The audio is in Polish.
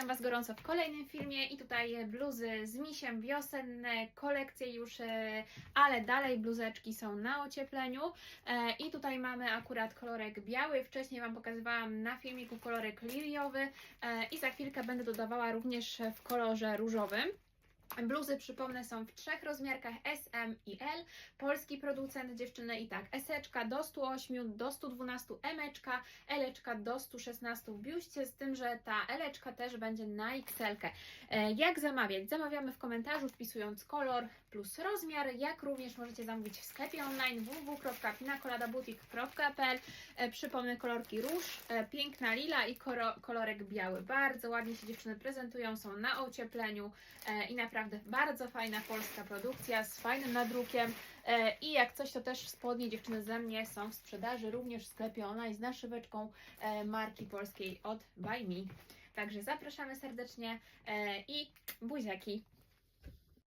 witam Was gorąco w kolejnym filmie i tutaj bluzy z misiem wiosenne, kolekcje już, e, ale dalej bluzeczki są na ociepleniu E, i tutaj mamy akurat kolorek biały, wcześniej Wam pokazywałam na filmiku kolorek liliowy e, i za chwilkę będę dodawała również w kolorze różowym. Bluzy, przypomnę, są w trzech rozmiarkach S, M i L. Polski producent dziewczyny i tak eseczka do 108, do 112 emeczka, eleczka do 116 w biuście, z tym, że ta eleczka też będzie na XL. -kę. E, Jak zamawiać? Zamawiamy w komentarzu wpisując kolor plus rozmiar, jak również możecie zamówić w sklepie online www.pinacoladaboutique.pl E, Przypomnę kolorki róż, e, piękna lila i kolorek biały. Bardzo ładnie się dziewczyny prezentują, są na ociepleniu i naprawdę bardzo fajna polska produkcja z fajnym nadrukiem. E, I jak coś, to też spodnie dziewczyny ze mnie są w sprzedaży również w sklepie online z naszyweczką e, marki polskiej od By Me. Także zapraszamy serdecznie e, i buziaki.